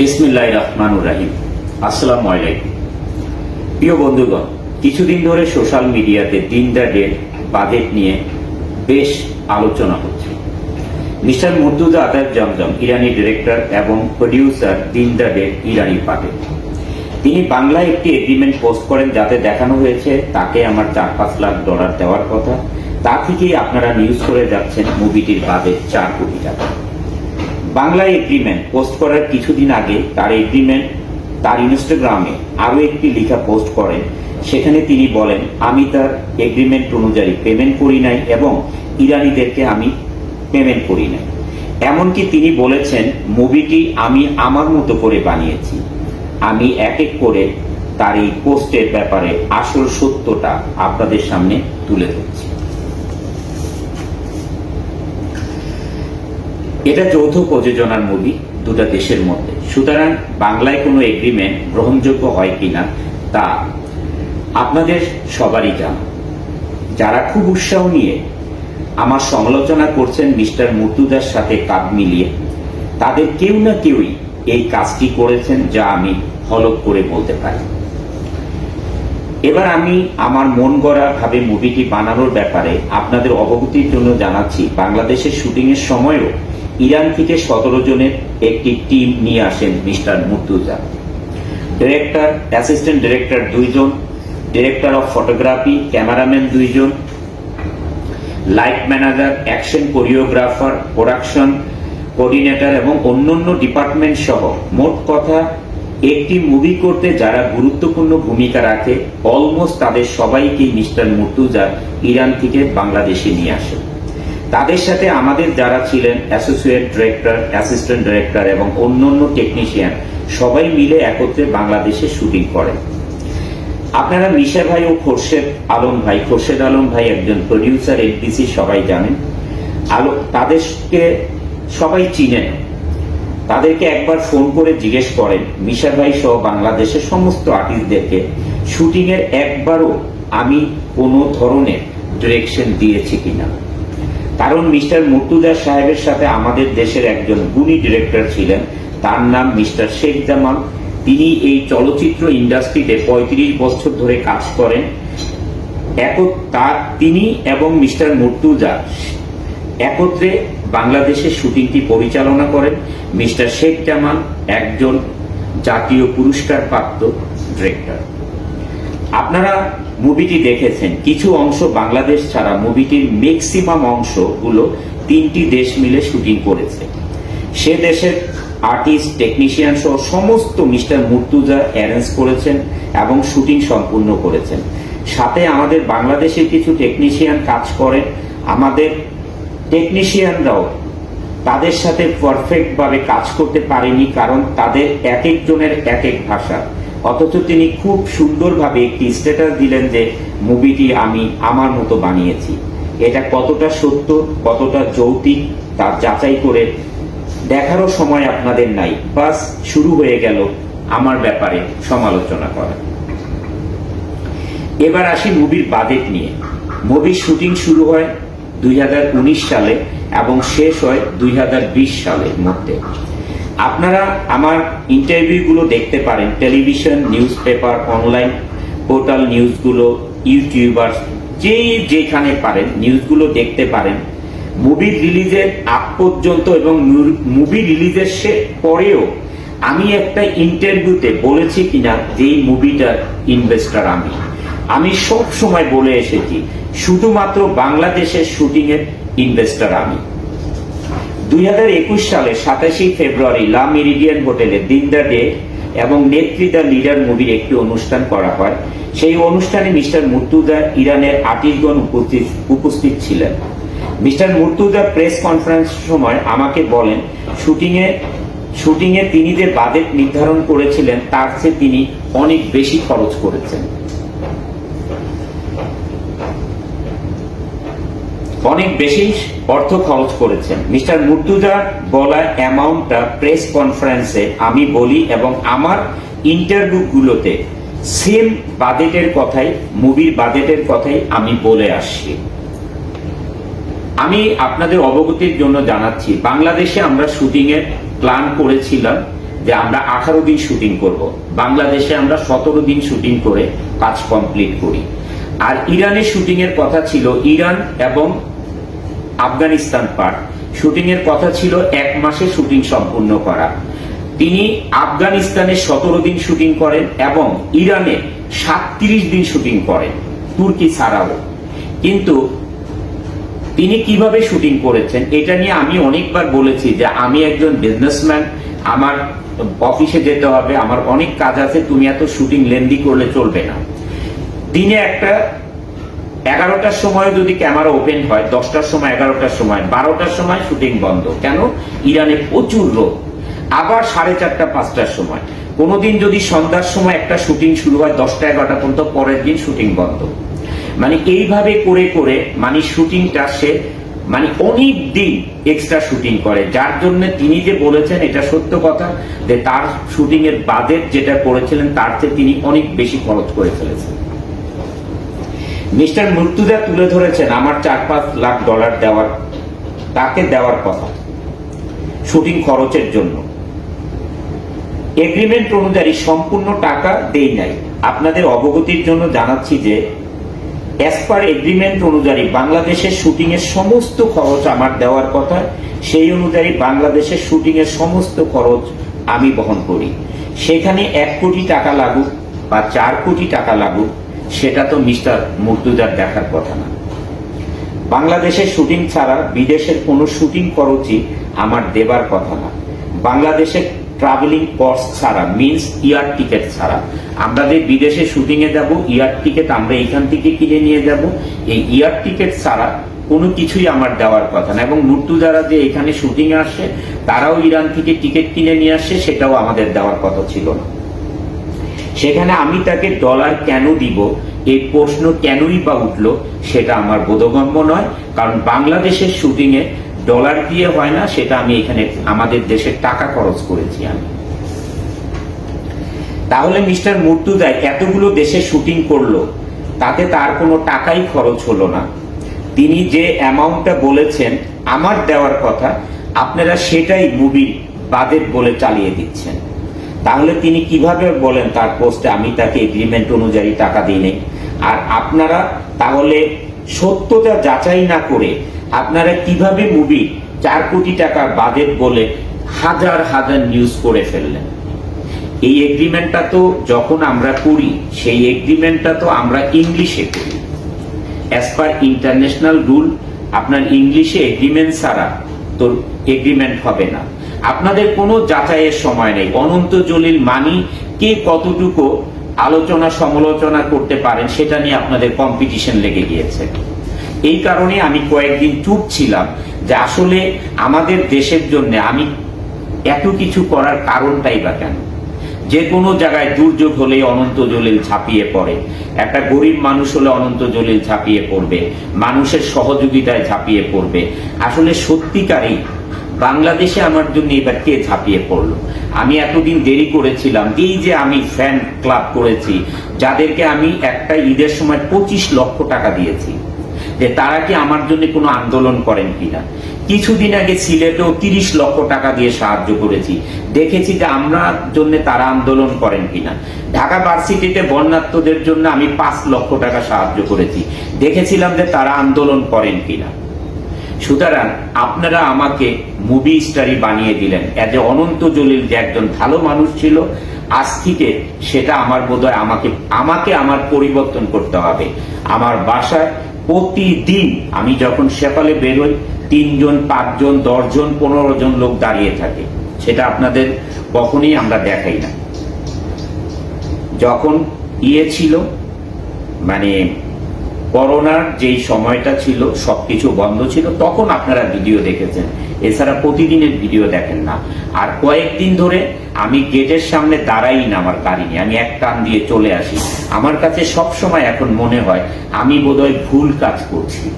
বিসমিল্লাহ রহমানুর রাহিম। আসসালামু আলাইকুম। প্রিয় বন্ধুগণ, কিছুদিন ধরে সোশ্যাল মিডিয়াতে দিন দ্য ডেট বাজেট নিয়ে বেশ আলোচনা হচ্ছে। মিস্টার মুর্তুজা আতার জমজম, ইরানি ডিরেক্টর এবং প্রডিউসার দিন দ্য ডেট ইরানি পাটেল তিনি বাংলায় একটি এগ্রিমেন্ট পোস্ট করেন যাতে দেখানো হয়েছে তাকে আমার চার পাঁচ লাখ ডলার দেওয়ার কথা। তা থেকেই আপনারা নিউজ করে যাচ্ছেন মুভিটির বাজেট চার কোটি টাকা। বাংলায় এগ্রিমেন্ট পোস্ট করার কিছুদিন আগে তার এগ্রিমেন্ট তার ইনস্টাগ্রামে আরও একটি লেখা পোস্ট করেন। সেখানে তিনি বলেন, আমি তার এগ্রিমেন্ট অনুযায়ী পেমেন্ট করি নাই এবং ইরানিদেরকে আমি পেমেন্ট করি নাই। এমনকি তিনি বলেছেন, মুভিটি আমি আমার মতো করে বানিয়েছি। আমি এক এক করে তার এই পোস্টের ব্যাপারে আসল সত্যটা আপনাদের সামনে তুলে ধরছি। এটা যৌথ প্রযোজনার মুভি দুটা দেশের মধ্যে। সুতরাং বাংলায় কোনো এগ্রিমেন্ট গ্রহণযোগ্য হয় কিনা তা আপনাদের সবারই জানা। যারা খুব উৎসাহ নিয়ে আমার সমালোচনা করছেন মিস্টার মুর্তুদার সাথে কাঁধ মিলিয়ে, তাদের কেউ না কেউই এই কাজটি করেছেন যা আমি হলক করে বলতে পারি। এবার আমি আমার মন গড়া ভাবে মুভিটি বানানোর ব্যাপারে আপনাদের অবগতির জন্য জানাচ্ছি, বাংলাদেশের শুটিং এর সময়ও ইরান থেকে সতেরো জনের একটি টিম নিয়ে আসেন mister Murtuza. Director assistant director দুইজন ডিরেক্টর অফ ফটোগ্রাফি ক্যামেরাম্যান দুইজন light manager action choreographer production coordinator এবং অন্যান্য ডিপার্টমেন্ট সহ মোট কথা একটি মুভি করতে যারা গুরুত্বপূর্ণ ভূমিকা রাখে অলমোস্ট তাদের সবাইকে মিস্টার মুর্তুজা ইরান থেকে বাংলাদেশে নিয়ে আসে তাদের সাথে আমাদের যারা ছিলেন অ্যাসোসিয়েট ডিরেক্টর অ্যাসিস্ট্যান্ট ডিরেক্টর এবং অন্যান্য টেকনিশিয়ান সবাই মিলে একত্রে বাংলাদেশে শুটিং করেন আপনারা মিশা ভাই ও খোরশেদ আলম ভাই, খোরশেদ আলম ভাই একজন প্রডিউসার এনপিসি সবাই জানেন। আলো, তাদেরকে সবাই চিনেন। তাদেরকে একবার ফোন করে জিজ্ঞেস করেন মিশা ভাই সহ বাংলাদেশের সমস্ত আর্টিস্টদেরকে শুটিং এর একবারও আমি কোনো ধরনের ডিরেকশন দিয়েছি কিনা। কারণ মিস্টার মুর্তুজা সাহেবের সাথে আমাদের দেশের একজন গুণী ডিরেক্টর ছিলেন, তার নাম মিস্টার শেখ জামাল। তিনি এই চলচ্চিত্র ইন্ডাস্ট্রিতে পঁয়ত্রিশ বছর ধরে কাজ করেন। তার, তিনি এবং মিস্টার মুর্তুজা একত্রে বাংলাদেশের শুটিংটি পরিচালনা করেন। মিস্টার শেখ জামাল একজন জাতীয় পুরস্কার প্রাপ্ত ডিরেক্টর। আপনারা মুভিটি দেখেছেন। কিছু অংশ বাংলাদেশ ছাড়া মুভিটির ম্যাক্সিমাম অংশগুলো তিনটি দেশ মিলে শুটিং করেছে। সে দেশের আর্টিস্ট টেকনিশিয়ান সহ সমস্ত মিস্টার মুর্তুজা অ্যারেঞ্জ করেছেন এবং শুটিং সম্পূর্ণ করেছেন। সাথে আমাদের বাংলাদেশের কিছু টেকনিশিয়ান কাজ করেন। আমাদের টেকনিশিয়ানরাও তাদের সাথে পারফেক্ট ভাবে কাজ করতে পারেনি কারণ তাদের এক একজনের এক এক ভাষা। অথচ তিনি খুব সুন্দরভাবে একটি স্ট্যাটাস দিলেন যে মুভিটি আমি আমার মতো বানিয়েছি। এটা কতটা সত্য, কতটা যৌতিক তা যাচাই করে দেখারও সময় আপনাদের নাই। বাস, শুরু হয়ে গেল আমার ব্যাপারে সমালোচনা করা। এবার আসি মুভির বাজেট নিয়ে। মুভির শুটিং শুরু হয় দুই হাজার উনিশ সালে এবং শেষ হয় দুই সালের মধ্যে। আপনারা আমার ইন্টারভিউগুলো দেখতে পারেন। Television news paper online portal, নিউজগুলো ইউটিউবার যে যেখানে পারেন, নিউজগুলো দেখতে পারেন। মুভি রিলিজের আগ পর্যন্ত এবং মুভি রিলিজের সে, পরেও আমি একটা ইন্টারভিউতে বলেছি কিনা যে এই মুভিটার ইনভেস্টার আমি। আমি সব সময় বলে এসেছি, শুধুমাত্র বাংলাদেশের শুটিং এর ইনভেস্টার আমি। দুই হাজার একুশ সালে সাতাশে ফেব্রুয়ারি লা মেরিডিয়ান হোটেলে দিন দ্য ডে এবং নেত্রী দ্য লিডার মুভির একটি অনুষ্ঠান করা হয়। সেই অনুষ্ঠানে মিস্টার মুর্তুজা ইরানের আর্টিস্টগণ উপস্থিত উপস্থিত ছিলেন। মিস্টার মুর্তুজা প্রেস কনফারেন্সের সময় আমাকে বলেন, শুটিংয়ে শুটিংয়ে তিনি যে বাজেট নির্ধারণ করেছিলেন, তার চেয়ে তিনি অনেক বেশি খরচ করেছেন। অনেক বেশি অর্থ খরচ করেছেন। মিস্টার মুর্তুজা বলা অ্যামাউন্টটা প্রেস কনফারেন্সে আমি বলি এবং আমার ইন্টারভিউগুলোতে সেম বাজেটের কথাই, মুভির বাজেটের কথাই আমি বলে আসছি। আমি আপনাদের অবগতির জন্য জানাচ্ছি, বাংলাদেশে আমরা শুটিং এর প্ল্যান করেছিলাম যে আমরা আঠারো দিন শুটিং করব। বাংলাদেশে আমরা সতেরো দিন শুটিং করে কাজ কমপ্লিট করি। আর ইরানের শুটিং এর কথা ছিল, ইরান এবং আফগানিস্তান পার্ট শুটিং এর কথা ছিল এক মাসে শুটিং সম্পূর্ণ করা। তিনি আফগানিস্তানে সতেরো দিন শুটিং করেন এবং ইরানে সাতত্রিশ দিন শুটিং করেন, তুর্কি ছাড়াও। কিন্তু তিনি কীভাবে শুটিং করেছেন এটা নিয়ে আমি অনেকবার বলেছি যে আমি একজন বিজনেসম্যান আমার অফিসে যেতে হবে, আমার অনেক কাজ আছে, তুমি এত শুটিং লেন্দি করলে চলবে না। দিনে একটা এগারোটার সময় যদি ক্যামেরা ওপেন হয়, দশটার সময়, এগারোটার সময়, বারোটার সময় শুটিং বন্ধ। কেন? ইরানে প্রচুর রোদ। আবার সাড়ে চারটা, পাঁচটার সময়। কোনোদিন যদি সন্ধ্যার সময় একটা শুটিং শুরু হয়, দশটা, এগারোটা পর্যন্ত পরের দিন শুটিং বন্ধ। মানে এইভাবে করে করে মানে শুটিংটা সে মানে অনেক দিন এক্সট্রা শুটিং করে। যার জন্য তিনি যে বলেছেন, এটা সত্য কথা, যে তার শুটিং এর বাজেট যেটা করেছিলেন, তার চেয়ে তিনি অনেক বেশি খরচ করে ফেলেছেন। মিস্টার মুর্তুদা তুলে ধরেছেন আমার চার পাঁচ লাখ ডলার দেওয়ার, তাকে দেওয়ার কথা। শুটিং খরচের জন্য। এগ্রিমেন্ট অনুযায়ী সম্পূর্ণ টাকা দেই নাই। আপনাদের অবগতির জন্য জানাচ্ছি যে অ্যাজ পার এগ্রিমেন্ট অনুযায়ী বাংলাদেশের শুটিং এর সমস্ত খরচ আমার দেওয়ার কথা, সেই অনুযায়ী বাংলাদেশের শুটিং এর সমস্ত খরচ আমি বহন করি। সেখানে এক কোটি টাকা লাগুক বা চার কোটি টাকা লাগুক সেটা তো মিস্টার মুর্তুদার দেখার কথা না। বাংলাদেশের শুটিং ছাড়া বিদেশের কোনো শুটিং খরচই আমার দেবার কথা না। বাংলাদেশে ট্রাভেলিং কস্ট ছাড়া মিন্স ইয়ার টিকিট ছাড়া। আমাদের বিদেশে শুটিং এ যাব ইয়ার টিকিট আমরা এখান থেকে কিনে নিয়ে যাব। এই ইয়ার টিকিট ছাড়া কোনো কিছুই আমার দেওয়ার কথা না। এবং মুর্তুজারা যে এখানে শুটিং এ আসে, তারাও ইরান থেকে টিকিট কিনে নিয়ে আসে, সেটাও আমাদের দেওয়ার কথা ছিল না। সেখানে আমি তাকে ডলার কেন দিব? এই প্রশ্ন কেনই বা উঠল সেটা আমার বোধগম্য নয়, কারণ বাংলাদেশের শুটিং এ ডলার দিয়ে হয় না, সেটা আমি এখানে আমাদের দেশের টাকা খরচ করেছি আমি। তাহলে মিস্টার মুর্তুদায় এতগুলো দেশে শুটিং করল, তাতে তার কোনো টাকাই খরচ হলো না। তিনি যে অ্যামাউন্টটা বলেছেন, আমার দেওয়ার কথা, আপনারা সেটাই মুভি বাজেট বলে চালিয়ে দিচ্ছেন। তাহলে তিনি কীভাবে বলেন তার পোস্টে আমি তাকে এগ্রিমেন্ট অনুযায়ী টাকা দিই নাই আর আপনারা তাহলে সত্যতা যাচাই না করে আপনারা কীভাবে মুভি চার কোটি টাকা বাজেট বলে হাজার হাজার নিউজ করে ফেললেন? এই এগ্রিমেন্টটা তো যখন আমরা করি, সেই এগ্রিমেন্টটা তো আমরা ইংলিশে করি। অ্যাজ পার ইন্টারন্যাশনাল রুল আপনার ইংলিশে এগ্রিমেন্ট ছাড়া তো এগ্রিমেন্ট হবে না। আপনাদের কোনো যাচাইয়ের সময় নেই। অনন্ত জলিল মানি কে কতটুকু আলোচনা, সমালোচনা করতে পারেন সেটা নিয়ে আপনাদের কম্পিটিশন লেগে গিয়েছে। এই কারণে আমি কয়েকদিন চুপ ছিলাম যে আসলে আমাদের দেশের জন্য আমি এত কিছু করার কারণটাই বা কেন? যে কোনো জায়গায় দুর্যোগ হলে অনন্ত জলিল ঝাঁপিয়ে পড়ে। একটা গরিব মানুষ হলে অনন্ত জলিল ঝাঁপিয়ে পড়বে। মানুষের সহযোগিতায় ঝাঁপিয়ে পড়বে। আসলে সত্যিকারেই বাংলাদেশে আমার জন্য এবার কে ঝাঁপিয়ে পড়ল? আমি এতদিন দেরি করেছিলাম। এই যে আমি ফ্যান ক্লাব করেছি, যাদেরকে আমি একটা ঈদের সময় পঁচিশ লক্ষ টাকা দিয়েছি, যে তারা কি আমার জন্য কোনো আন্দোলন করেন কিনা? কিছুদিন আগে সিলেটেও তিরিশ লক্ষ টাকা দিয়ে সাহায্য করেছি। দেখেছি যে আমরা জন্য তারা আন্দোলন করেন কিনা। ঢাকা ভার্সিটিতে বন্যাত্মদের জন্য আমি পাঁচ লক্ষ টাকা সাহায্য করেছি। দেখেছিলাম যে তারা আন্দোলন করেন কিনা। সুতরাং আপনারা আমাকে মুভি স্টারি বানিয়ে দিলেন। এজ অনন্ত জলিল যে একজন ভালো মানুষ ছিল, আজ থেকে সেটা আমার বোধহয় আমাকে আমাকে আমার পরিবর্তন করতে হবে। আমার বাসায় প্রতিদিন আমি যখন সেপালে বেরোই, তিনজন, পাঁচজন, দশজন পনেরো জন লোক দাঁড়িয়ে থাকে। সেটা আপনাদের কখনই আমরা দেখাই না। যখন ইয়ে ছিল মানে করোনার যেই সময়টা ছিল, সবকিছু বন্ধ ছিল, তখন আপনারা ভিডিও দেখেছেন। এছাড়া প্রতিদিনের ভিডিও দেখেন না। আর কয়েকদিন ধরে আমি গেটের সামনে দাঁড়াই না আমার গাড়ি নিয়ে। আমি এক টান দিয়ে চলে আসি। আমার কাছে সব সময় এখন মনে হয় আমি বোধহয় ভুল কাজ করছি।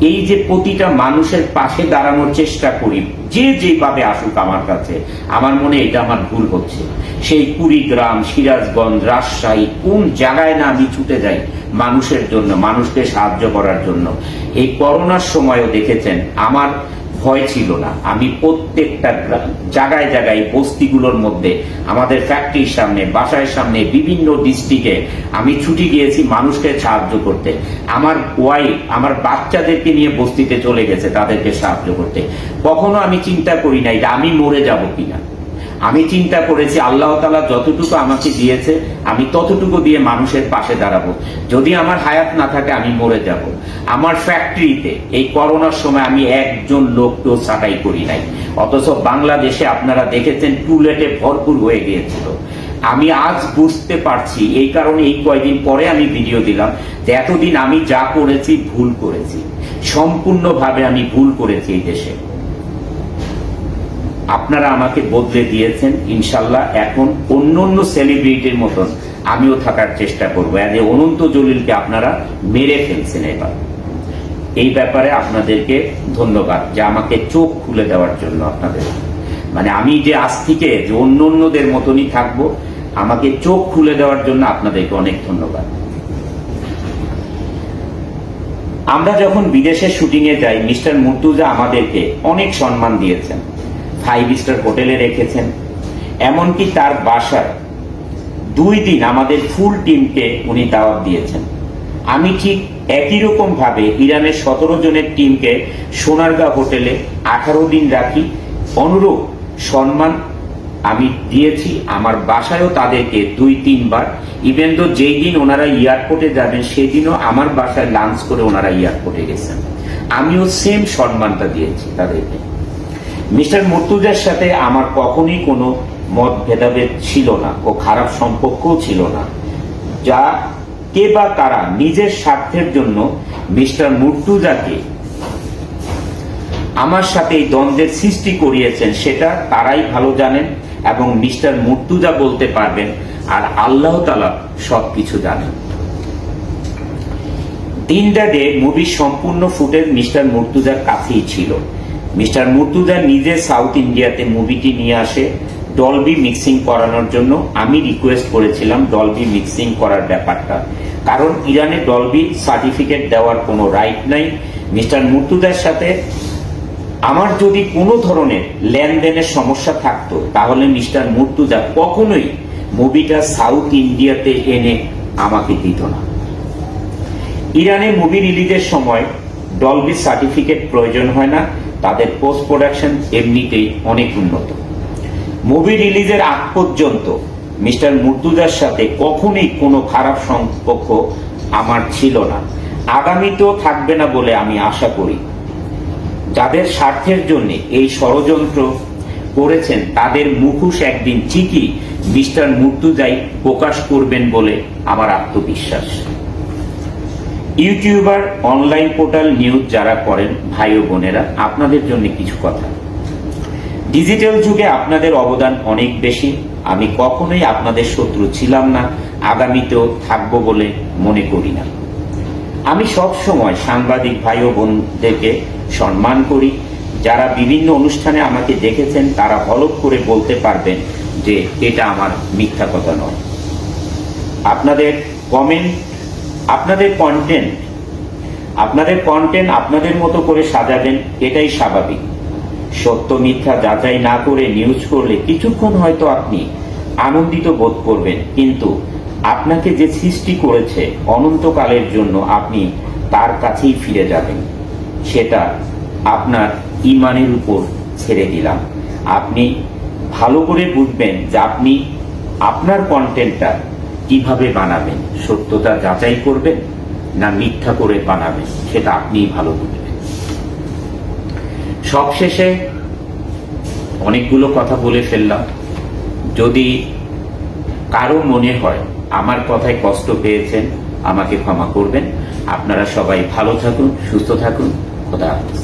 এই যে প্রতিটা মানুষের পাশে দাঁড়ানোর চেষ্টা করি, যে যেভাবে আসুক আমার কাছে, আমার মনে এটা আমার ভুল হচ্ছে। সেই কুড়িগ্রাম, সিরাজগঞ্জ, রাজশাহী, কোন জায়গায় না আমি ছুটে যাই মানুষের জন্য, মানুষকে সাহায্য করার জন্য। এই করোনার সময়ও দেখেছেন, আমার ভয় ছিল না। আমি প্রত্যেকটা জায়গায় জায়গায় বস্তিগুলোর মধ্যে, আমাদের ফ্যাক্টরির সামনে বাসায় সামনে, বিভিন্ন ডিস্ট্রিক্টে আমি ছুটি গিয়েছি মানুষকে সাহায্য করতে। আমার ওয়াইফ আমার বাচ্চাদেরকে নিয়ে বস্তিতে চলে গেছে, তাদেরকে সাহায্য করতে। কখনো আমি চিন্তা করি না যে আমি মরে যাব কিনা। আমি চিন্তা করেছি, আল্লাহ তালা যতটুকু আমাকে দিয়েছে, আমি ততটুকু দিয়ে মানুষের পাশে দাঁড়াবো। যদি আমার হায়াত না থাকে, আমি মরে যাব। আমার ফ্যাক্টরিতে এই করোনার সময় আমি একজন লোককেও ছাঁটাই করি নাই। অথচ বাংলাদেশে আপনারা দেখেছেন, টুলেটে ভরপুর হয়ে গিয়েছিল। আমি আজ বুঝতে পারছি, এই কারণে এই কয়দিন পরে আমি ভিডিও দিলাম যে এতদিন আমি যা করেছি, ভুল করেছি। সম্পূর্ণভাবে আমি ভুল করেছি এই দেশে। আপনারা আমাকে বদলে দিয়েছেন, ইনশাল্লাহ এখন অন্য অন্য সেলিব্রিটির মতন আমিও থাকার চেষ্টা করব। এজ এ অনন্ত জলিলকে আপনারা মেরে ফেলছেন এবার। এই ব্যাপারে আপনাদেরকে ধন্যবাদ, যে আমাকে চোখ খুলে দেওয়ার জন্য আপনাদের। মানে আমি যে আজ থেকে যে অন্য অন্যদের মতনই থাকব, আমাকে চোখ খুলে দেওয়ার জন্য আপনাদেরকে অনেক ধন্যবাদ। আমরা যখন বিদেশে শুটিং এ যাই, মিস্টার মুর্তুজা আমাদেরকে অনেক সম্মান দিয়েছেন। ফাইভ স্টার হোটেলে রেখেছেন। এমনকি তার বাসায় দুই দিন আমাদের ফুল টিমকে উনি দাওয়াত দিয়েছেন। আমি ঠিক একই রকম ভাবে ইরানের সতেরো জনের টিমকে সোনারগাঁ হোটেলে আঠারো দিন রাখি। অনুরূপ সম্মান আমি দিয়েছি। আমার বাসায়ও তাদেরকে দুই, তিনবার। ইভেন তো যেই দিন ওনারা এয়ারপোর্টে যাবেন, সেদিনও আমার বাসায় লাঞ্চ করে ওনারা এয়ারপোর্টে গেছেন। আমিও সেম সম্মানটা দিয়েছি তাদেরকে। মিস্টার মুর্তুজার সাথে আমার কখনই কোনো মত ভেদাভেদ ছিল না ও খারাপ সম্পর্কও ছিল না। যা কে বা কারা নিজের স্বার্থের জন্য মিস্টার মুর্তুজাকে আমার সাথে এই দ্বন্দ্বের সৃষ্টি করিয়েছেন, সেটা তারাই ভালো জানেন এবং মিস্টার মুর্তুজা বলতে পারবেন, আর আল্লাহ তালা সবকিছু জানেন। দিন ডে মুভির সম্পূর্ণ ফুটেজ মিস্টার মুর্তুজার কাছেই ছিল। মিস্টার মুর্তুজা নিজে সাউথ ইন্ডিয়াতে মুভিটি নিয়ে আসে ডলবি মিক্সিং করানোর জন্য। আমি রিকোয়েস্ট করেছিলাম ডলবি মিক্সিং করার ব্যাপারটা। কারণ ইরানে ডলবি সার্টিফিকেট দেওয়ার কোনো রাইট নাই। মিস্টার মুর্তুজার সাথে আমার যদি কোনো ধরনের লেনদেনের সমস্যা থাকতো, তাহলে মিস্টার মুর্তুজা কখনোই মুভিটা সাউথ ইন্ডিয়াতে এনে আমাকে দিত না। ইরানে মুভি রিলিজের সময় ডলবি সার্টিফিকেট প্রয়োজন হয় না। তাদের পোস্ট প্রোডাকশন এমনিতেই অনেক উন্নত। মুভি রিলিজের আগ পর্যন্ত মিস্টার মুর্তুজার সাথে কখনোই কোনো খারাপ সম্পর্ক আমার ছিল না। আগামীতেও থাকবে না বলে আমি আশা করি। যাদের স্বার্থের জন্য এই ষড়যন্ত্র করেছেন, তাদের মুখোশ একদিন ঠিকই মিস্টার মুর্তুজাই প্রকাশ করবেন বলে আমার আত্মবিশ্বাস। ইউটিউবার, অনলাইন পোর্টাল নিউজ যারা করেন, ভাই ও বোনেরা, আপনাদের জন্য কিছু কথা। ডিজিটাল যুগে আপনাদের অবদান অনেক বেশি। আমি কখনোই আপনাদের শত্রু ছিলাম না, আগামীতেও থাকব বলে মনে করি না। আমি সব সময় সাংবাদিক ভাই ও বোনদেরকে সম্মান করি। যারা বিভিন্ন অনুষ্ঠানে আমাকে দেখেছেন, তারা হলক করে বলতে পারবেন যে, এটা আমার মিথ্যা কথা নয়। আপনাদের কমেন্ট আপনাদের কন্টেন্ট আপনাদের কন্টেন্ট আপনাদের মতো করে সাজাবেন, এটাই স্বাভাবিক। সত্য, মিথ্যা যাচাই না করে নিউজ করলে কিছুক্ষণ হয়তো আপনি আনন্দিত বোধ করবেন, কিন্তু আপনাকে যে সৃষ্টি করেছে অনন্তকালের জন্য আপনি তার কাছেই ফিরে যাবেন। সেটা আপনার ইমানের উপর ছেড়ে দিলাম। আপনি ভালো করে বুঝবেন যে আপনি আপনার কন্টেন্টটা কীভাবে বানাবেন? সত্যতা যাচাই করবেন না মিথ্যা করে বানাবেন? সেটা আপনিই ভালো বুঝবেন। সবশেষে অনেকগুলো কথা বলে ফেললাম। যদি কারও মনে হয় আমার কথায় কষ্ট পেয়েছেন, আমাকে ক্ষমা করবেন। আপনারা সবাই ভালো থাকুন, সুস্থ থাকুন। খোদা হাফেজ।